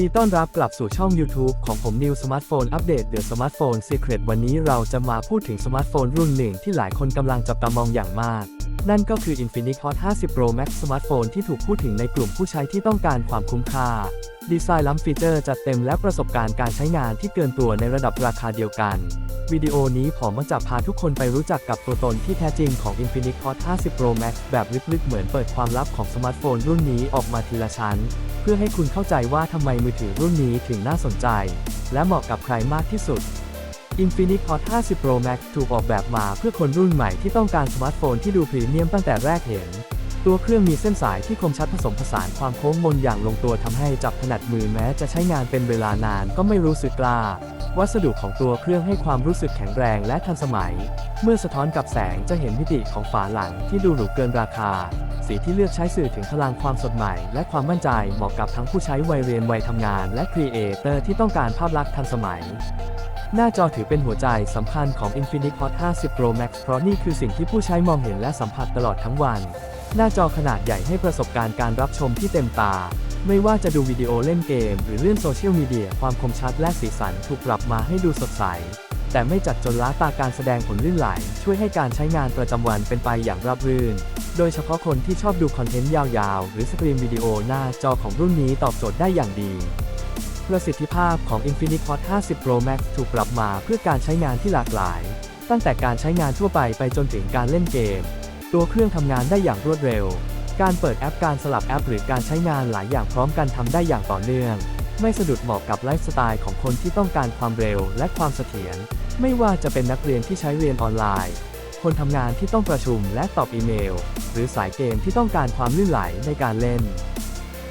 ดีต้อนรับกลับสู่ช่อง YouTube ของผม New Smartphone Update The Smartphone Secret วันนี้เราจะมาพูดถึงสมาร์ทโฟนรุ่นหนึ่งที่หลายคนกำลังจับตามองอย่างมาก นั่นก็คือ Infinix Hot 50 Pro Max สมาร์ทโฟนที่ถูกพูดถึงในกลุ่มผู้ใช้ที่ต้องการความคุ้มค่า ดีไซน์ล้ำฟีเจอร์จัดเต็มและประสบการณ์การใช้งานที่เกินตัวในระดับราคาเดียวกัน วิดีโอนี้ผมจะพาทุกคนไปรู้จักกับตัวตนที่แท้จริงของ Infinix Hot 50 Pro Max แบบลึกๆ เหมือนเปิดความลับของสมาร์ทโฟนรุ่นนี้ออกมาทีละชั้น เพื่อให้คุณเข้าใจว่าทำไมมือถือรุ่นนี้ถึงน่าสนใจ และเหมาะกับใครมากที่สุด Infinix Hot 50 Pro Max ถูกออกแบบมาเพื่อคนรุ่นใหม่ที่ต้องการสมาร์ทโฟนที่ดูพรีเมียมตั้งแต่แรกเห็น ตัวเครื่องมีเส้นสายที่คมชัดผสมผสานความโค้งมนอย่างลงตัวทำให้จับถนัดมือแม้จะใช้งานเป็นเวลานานก็ไม่รู้สึกกล้า วัสดุของตัวเครื่องให้ความรู้สึกแข็งแรงและทันสมัย เมื่อสะท้อนกับแสงจะเห็นมิติของฝาหลังที่ดูหรูเกินราคา สีที่เลือกใช้สื่อถึงพลังความสดใหม่ และความมั่นใจเหมาะกับทั้งผู้ใช้วัยเรียนวัยทำงาน และครีเอเตอร์ที่ต้องการภาพลักษณ์ทันสมัย หน้าจอถือเป็นหัวใจสำคัญของ Infinix Hot 50 Pro Max เพราะนี่คือสิ่งที่ผู้ใช้มองเห็นและสัมผัสตลอดทั้งวัน หน้าจอขนาดใหญ่ให้ประสบการณ์การรับชมที่เต็มตา ไม่ว่าจะดูวิดีโอเล่นเกม หรือเลื่อนโซเชียลมีเดียความคมชัดและสีสันถูกปรับมาให้ดูสดใส แต่ไม่จัดจนล้าตาการแสดงผลลื่นไหล ช่วยให้การใช้งานประจำวันเป็นไปอย่างราบรื่น โดยเฉพาะคนที่ชอบดูคอนเทนต์ยาวๆ หรือสตรีมวิดีโอหน้าจอของรุ่นนี้ตอบโจทย์ได้อย่างดี ประสิทธิภาพของ Infinix Hot 50 Pro Max ถูกปรับมาเพื่อการใช้งานที่หลากหลาย ตั้งแต่การใช้งานทั่วไปไปจนถึงการเล่นเกม ตัวเครื่องทำงานได้อย่างรวดเร็ว การเปิดแอปการสลับแอปหรือการใช้งานหลายอย่างพร้อมกันทำได้อย่างต่อเนื่อง ไม่สะดุดเหมาะกับไลฟ์สไตล์ของคนที่ต้องการความเร็วและความเสถียร ไม่ว่าจะเป็นนักเรียนที่ใช้เรียนออนไลน์ คนทำงานที่ต้องประชุมและตอบอีเมล หรือสายเกมที่ต้องการความลื่นไหลในการเล่น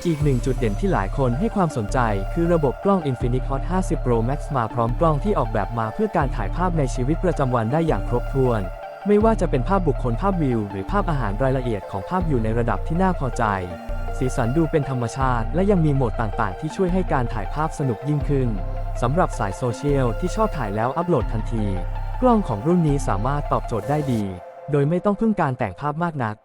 อีกหนึ่งจุดเด่นที่หลายคนให้ความสนใจ คือระบบกล้อง Infinix Hot 50 Pro Max มาพร้อมกล้องที่ออกแบบมาเพื่อการถ่ายภาพในชีวิตประจำวันได้อย่างครบถ้วน ไม่ว่าจะเป็นภาพบุคคลภาพวิว หรือภาพอาหารรายละเอียดของภาพอยู่ในระดับที่น่าพอใจ สีสันดูเป็นธรรมชาติ และยังมีโหมดต่างๆ ที่ช่วยให้การถ่ายภาพสนุกยิ่งขึ้นสำหรับสายโซเชียลที่ชอบถ่ายแล้วอัปโหลดทันที กล้องของรุ่นนี้สามารถตอบโจทย์ได้ดี โดยไม่ต้องพึ่งการแต่งภาพมากนัก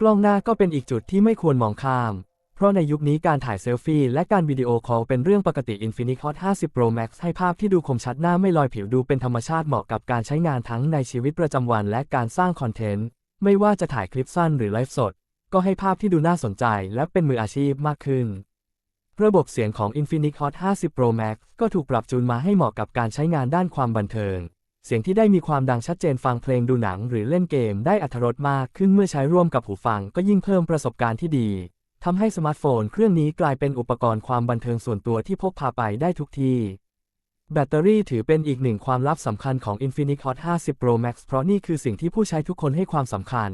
กล้องหน้าก็เป็นอีกจุดที่ไม่ควรมองข้าม เพราะในยุคนี้การถ่ายเซลฟี่และการวิดีโอคอลเป็นเรื่องปกติ Infinix Hot 50 Pro Max ให้ภาพที่ดูคมชัดหน้าไม่ลอยผิวดูเป็นธรรมชาติเหมาะกับการใช้งานทั้งในชีวิตประจำวันและการสร้างคอนเทนต์ ไม่ว่าจะถ่ายคลิปสั้นหรือไลฟ์สด ก็ให้ภาพที่ดูน่าสนใจและเป็นมืออาชีพมากขึ้น ระบบเสียงของ Infinix Hot 50 Pro Max ก็ถูกปรับจูนมาให้เหมาะกับการใช้งานด้านความบันเทิง เสียงที่ได้มีความดังชัดเจนฟังเพลงดูหนัง หรือเล่นเกมได้อัธรสมากขึ้นเมื่อใช้ร่วมกับหูฟังก็ยิ่งเพิ่มประสบการณ์ที่ดี ทำให้สมาร์ทโฟนเครื่องนี้กลายเป็นอุปกรณ์ความบันเทิงส่วนตัวที่พกพาไปได้ทุกที่ แบตเตอรี่ถือเป็นอีกหนึ่งความลับสำคัญของ Infinix Hot 50 Pro Max เพราะนี่คือสิ่งที่ผู้ใช้ทุกคนให้ความสำคัญ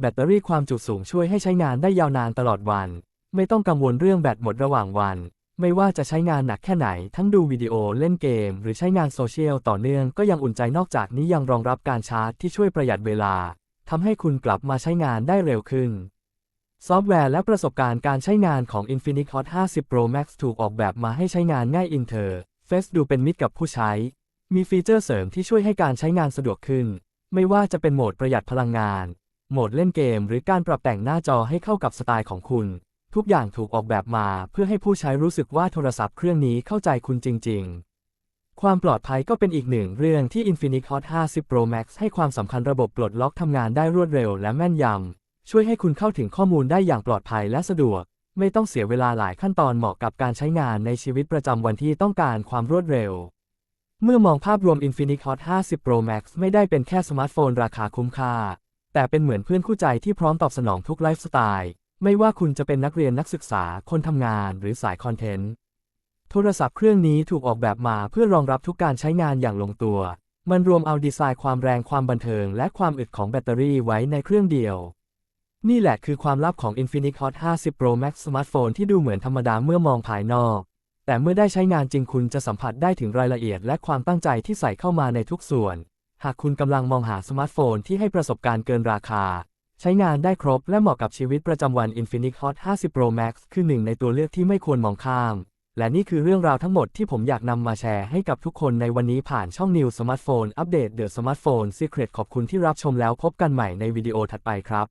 แบตเตอรี่ความจุสูงช่วยให้ใช้งานได้ยาวนานตลอดวัน ไม่ต้องกังวลเรื่องแบตหมดระหว่างวัน ไม่ว่าจะใช้งานหนักแค่ไหน ทั้งดูวิดีโอเล่นเกม หรือใช้งานโซเชียลต่อเนื่องก็ยังอุ่นใจนอกจากนี้ยังรองรับการชาร์จที่ช่วยประหยัดเวลาทำให้คุณกลับมาใช้งานได้เร็วขึ้น ซอฟต์แวร์และประสบการณ์การใช้งานของ Infinix Hot 50 Pro Max ถูกออกแบบมาให้ใช้งานง่ายอินเทอร์เฟซดูเป็นมิตรกับผู้ใช้ มีฟีเจอร์เสริมที่ช่วยให้การใช้งานสะดวกขึ้น ไม่ว่าจะเป็นโหมดประหยัดพลังงาน โหมดเล่นเกม หรือการปรับแต่งหน้าจอให้เข้ากับสไตล์ของคุณ ทุกอย่างถูกออกแบบมาเพื่อให้ผู้ใช้รู้สึกว่าโทรศัพท์เครื่องนี้เข้าใจคุณจริง ๆ ความปลอดภัยก็เป็นอีกหนึ่งเรื่องที่ Infinix Hot 50 Pro Max ให้ความสำคัญระบบปลดล็อกทำงานได้รวดเร็วและแม่นยำ ช่วยให้คุณเข้าถึงข้อมูลได้อย่างปลอดภัยและสะดวก ไม่ต้องเสียเวลาหลายขั้นตอนเหมาะกับการใช้งานในชีวิตประจำวันที่ต้องการความรวดเร็ว เมื่อมองภาพรวม Infinix Hot 50 Pro Max ไม่ได้เป็นแค่สมาร์ทโฟนราคาคุ้มค่า แต่เป็นเหมือนเพื่อนคู่ใจที่พร้อมตอบสนองทุกไลฟ์สไตล์ไม่ว่าคุณจะเป็นนักเรียนนักศึกษาคนทำงานหรือสายคอนเทนต์โทรศัพท์เครื่องนี้ถูกออกแบบมาเพื่อรองรับทุกการใช้งานอย่างลงตัว มันรวมเอาดีไซน์ความแรงความบันเทิงและความอึดของแบตเตอรี่ไว้ในเครื่องเดียว นี่แหละคือความลับของ Infinix Hot 50 Pro Max สมาร์ทโฟนที่ดูเหมือนธรรมดาเมื่อมองภายนอก แต่เมื่อได้ใช้งานจริงคุณจะสัมผัสได้ถึงรายละเอียดและความตั้งใจที่ใส่เข้ามาในทุกส่วน หากคุณกำลังมองหาสมาร์ทโฟนที่ให้ประสบการณ์เกินราคา ใช้งานได้ครบและเหมาะกับชีวิตประจำวัน Infinix Hot 50 Pro Max คือหนึ่งในตัวเลือกที่ไม่ควรมองข้าม และนี่คือเรื่องราวทั้งหมดที่ผมอยากนำมาแชร์ให้กับทุกคนในวันนี้ผ่านช่อง New Smartphone Update The Smartphone Secret ขอบคุณที่รับชมแล้วพบกันใหม่ในวิดีโอถัดไปครับ